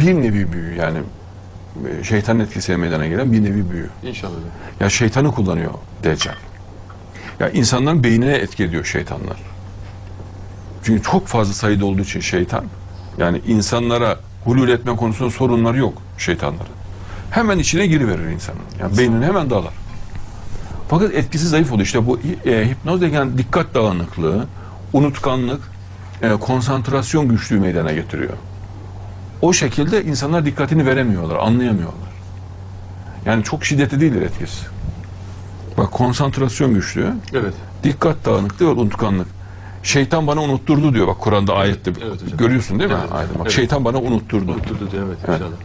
bir nevi büyü yani e, şeytanın etkisiyle meydana gelen bir nevi büyü. İnşallah. Ya şeytanı kullanıyor Deccal. Ya insanların beynine etki ediyor şeytanlar. Çünkü çok fazla sayıda olduğu için şeytan yani insanlara hulul etme konusunda sorunları yok şeytanların. Hemen içine giriverir insanın. Yani beynine hemen dalar. Fakat etkisi zayıf oluyor. İşte bu e, hipnoz deken dikkat dağınıklığı, unutkanlık, e, konsantrasyon güçlüğü meydana getiriyor. O şekilde insanlar dikkatini veremiyorlar, anlayamıyorlar. Yani çok şiddetli değildir etkisi. Bak konsantrasyon güçlüğü, Evet. dikkat dağınıklığı ve unutkanlık. Şeytan bana unutturdu diyor bak Kur'an'da ayette. evet hocam. Görüyorsun değil mi? Evet, Ayette. Bak, evet. Şeytan bana unutturdu. Unutturdu diyor, evet, Evet. inşallah.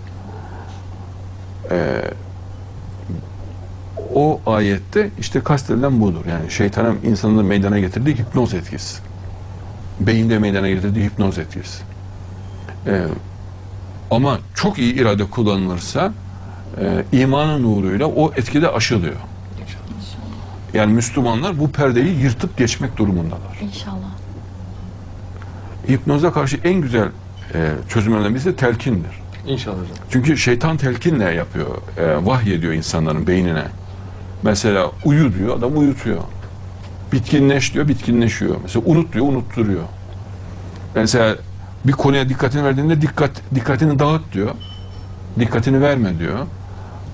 O ayette işte kastedilen budur. Yani şeytanın insanın meydana getirdiği hipnoz etkisi. Beyinde meydana getirdiği hipnoz etkisi. Ee, ama çok iyi irade kullanılırsa e, imanın nuruyla o etkide aşılıyor. İnşallah. Yani Müslümanlar bu perdeyi yırtıp geçmek durumundalar. İnşallah. Hipnoza karşı en güzel e, çözümlerden birisi de telkindir. İnşallah hocam. Çünkü şeytan telkinle yapıyor, e, vahyediyor insanların beynine. Mesela uyu diyor, adam uyutuyor. Bitkinleş diyor, bitkinleşiyor. Mesela unut diyor, unutturuyor. Mesela bir konuya dikkatini verdiğinde dikkat dikkatini dağıt diyor. Dikkatini verme diyor.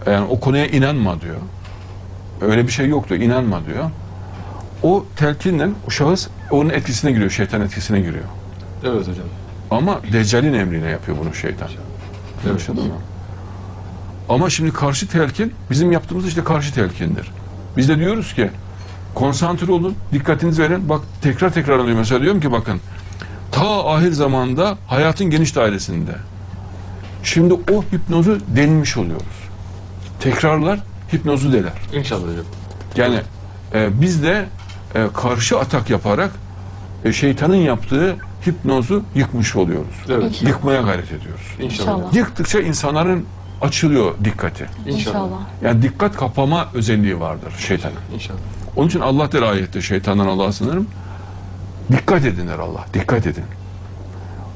Yani o konuya inanma diyor. Öyle bir şey yok diyor, inanma diyor. O telkinle o şahıs onun etkisine giriyor, şeytan etkisine giriyor. Evet hocam. Ama Deccal'in emriyle yapıyor bunu şeytan. Anlaşıldın mı? Ama şimdi karşı telkin bizim yaptığımız işte karşı telkindir. Biz de diyoruz ki konsantre olun, dikkatinizi verin. Bak tekrar tekrar anlıyorum. Mesela diyorum ki bakın ta ahir zamanda hayatın geniş dairesinde. Şimdi o hipnozu denilmiş oluyoruz. Tekrarlar hipnozu deler. İnşallah hocam. Yani e, biz de e, karşı atak yaparak e, şeytanın yaptığı hipnozu yıkmış oluyoruz. Evet. Yıkmaya gayret ediyoruz. İnşallah. İnşallah. Yıktıkça insanların açılıyor dikkati. İnşallah. Yani dikkat kapama özelliği vardır şeytanın. İnşallah. Onun için Allah der ayette şeytandan Allah'a sınırım. Dikkat edin der Allah. Dikkat edin.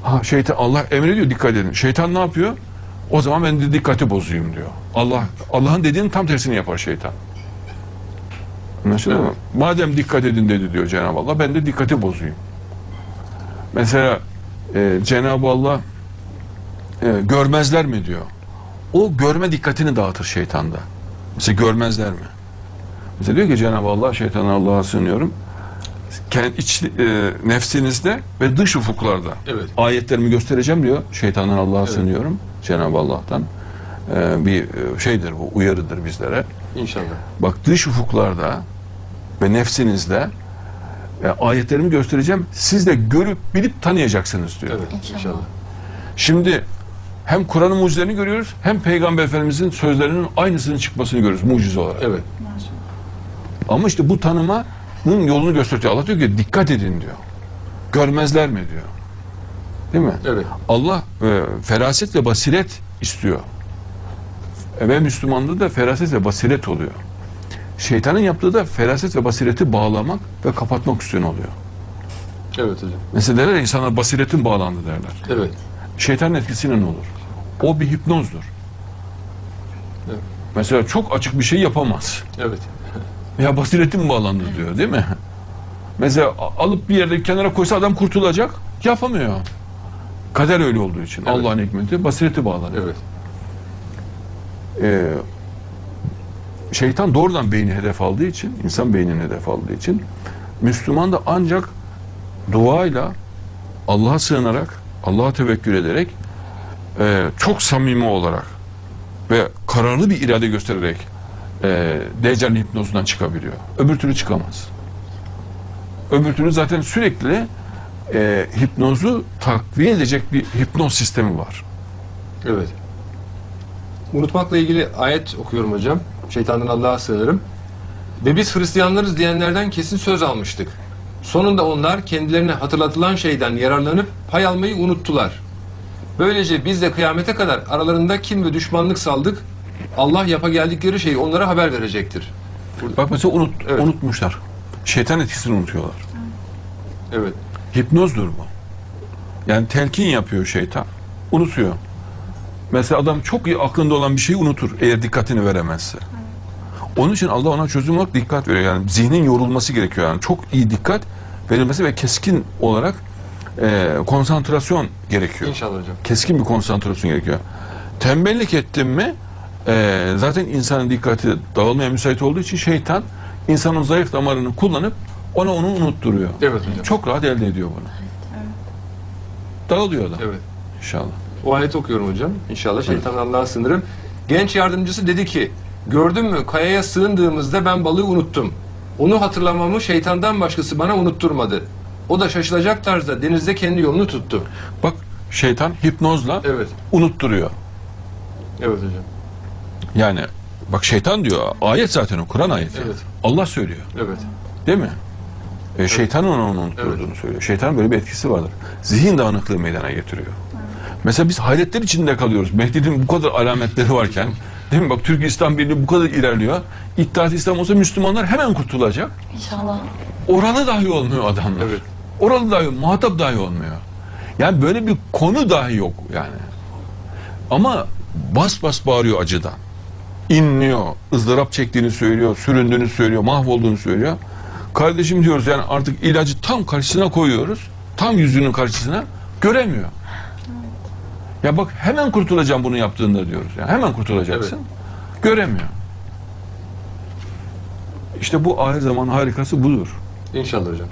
Ha şeytan Allah emrediyor dikkat edin. Şeytan ne yapıyor? O zaman ben de dikkati bozayım diyor. Allah Allah'ın dediğinin tam tersini yapar şeytan. Anlaşıldı mı? Madem dikkat edin dedi diyor Cenab-ı Allah ben de dikkati bozayım. Mesela e, Cenab-ı Allah e, görmezler mi diyor. O görme dikkatini dağıtır şeytanda. Mesela görmezler mi? Mesela diyor ki Cenab-ı Allah şeytana Allah'a sığınıyorum. Kendi iç e, nefsinizde ve dış ufuklarda Evet. ayetlerimi göstereceğim diyor. Şeytandan Allah'a Evet. sığınıyorum. Cenab-ı Allah'tan. E, bir e, şeydir bu uyarıdır bizlere. İnşallah. Bak dış ufuklarda ve nefsinizde e, ayetlerimi göstereceğim. Siz de görüp bilip tanıyacaksınız diyor. Evet. İnşallah. İnşallah. Şimdi hem Kur'an'ın mucizelerini görüyoruz hem Peygamber Efendimizin sözlerinin aynısının çıkmasını görüyoruz mucize olarak. Evet. Ama işte bu tanımanın yolunu gösteriyor. Allah diyor ki dikkat edin diyor. Görmezler mi diyor. Değil mi? Evet. Allah e, feraset ve basiret istiyor. E, ve Müslümanda da feraset ve basiret oluyor. Şeytanın yaptığı da feraset ve basireti bağlamak ve kapatmak üstüne oluyor. Evet hocam. Mesela derler insanlar basiretin bağlandı derler. Evet. Şeytanın etkisiyle ne olur? O bir hipnozdur. Evet. Mesela çok açık bir şey yapamaz. Evet. Ya basiretim bağlandı diyor değil mi? Mesela alıp bir yerde kenara koysa adam kurtulacak. Yapamıyor. Kader öyle olduğu için. Evet. Allah'ın hikmeti basireti bağlanıyor. Evet. Ee, şeytan doğrudan beyni hedef aldığı için, insan beynini hedef aldığı için Müslüman da ancak duayla Allah'a sığınarak, Allah'a tevekkül ederek e, çok samimi olarak ve kararlı bir irade göstererek e, Deccal'in hipnozundan çıkabiliyor. Öbür türlü çıkamaz. Öbür türlü zaten sürekli e, hipnozu takviye edecek bir hipnoz sistemi var. Evet. Unutmakla ilgili ayet okuyorum hocam. Şeytandan Allah'a sığınırım. Ve biz Hristiyanlarız diyenlerden kesin söz almıştık. Sonunda onlar kendilerine hatırlatılan şeyden yararlanıp pay almayı unuttular. Böylece biz de kıyamete kadar aralarında kin ve düşmanlık saldık. Allah yapa geldikleri şeyi onlara haber verecektir. Bak mesela unut, Evet. unutmuşlar. Şeytan etkisini unutuyorlar. Evet. Hipnozdur bu. Yani telkin yapıyor şeytan. Unutuyor. Mesela adam çok iyi aklında olan bir şeyi unutur eğer dikkatini veremezse. Onun için Allah ona çözüm olarak dikkat veriyor. Yani zihnin yorulması gerekiyor. Yani çok iyi dikkat verilmesi ve keskin olarak e, konsantrasyon gerekiyor. İnşallah hocam. Keskin bir konsantrasyon gerekiyor. Tembellik ettin mi e, zaten insanın dikkati dağılmaya müsait olduğu için şeytan insanın zayıf damarını kullanıp ona onu unutturuyor. Evet hocam. Çok rahat elde ediyor bunu. Dağılıyor adam Evet. inşallah. O ayeti okuyorum hocam. İnşallah şeytan Allah'a sınırım. Genç yardımcısı dedi ki gördün mü kayaya sığındığımızda ben balığı unuttum. Onu hatırlamamı şeytandan başkası bana unutturmadı. O da şaşılacak tarzda denizde kendi yolunu tuttu. Bak şeytan hipnozla Evet. unutturuyor. Evet hocam. Yani bak şeytan diyor ayet zaten o Kur'an ayeti. Evet. Allah söylüyor. Evet. Değil mi? E, şeytanın onu unutturduğunu söylüyor. Şeytanın böyle bir etkisi vardır. Zihin dağınıklığı meydana getiriyor. Mesela biz hayretler içinde kalıyoruz. Mehdi'nin bu kadar alametleri varken değil mi? Bak Türk İslam Birliği bu kadar ilerliyor. İttihat İslam olsa Müslümanlar hemen kurtulacak. İnşallah. Oralı dahi olmuyor adamlar. Evet. Oralı dahi, muhatap dahi olmuyor. Yani böyle bir konu dahi yok yani. Ama bas bas bağırıyor acıdan. İnliyor, ızdırap çektiğini söylüyor, süründüğünü söylüyor, mahvolduğunu söylüyor. Kardeşim diyoruz yani artık ilacı tam karşısına koyuyoruz. Tam yüzünün karşısına göremiyor. Ya bak hemen kurtulacağım bunu yaptığında diyoruz. Yani hemen kurtulacaksın. Göremiyor. İşte bu ahir zaman harikası budur. İnşallah hocam.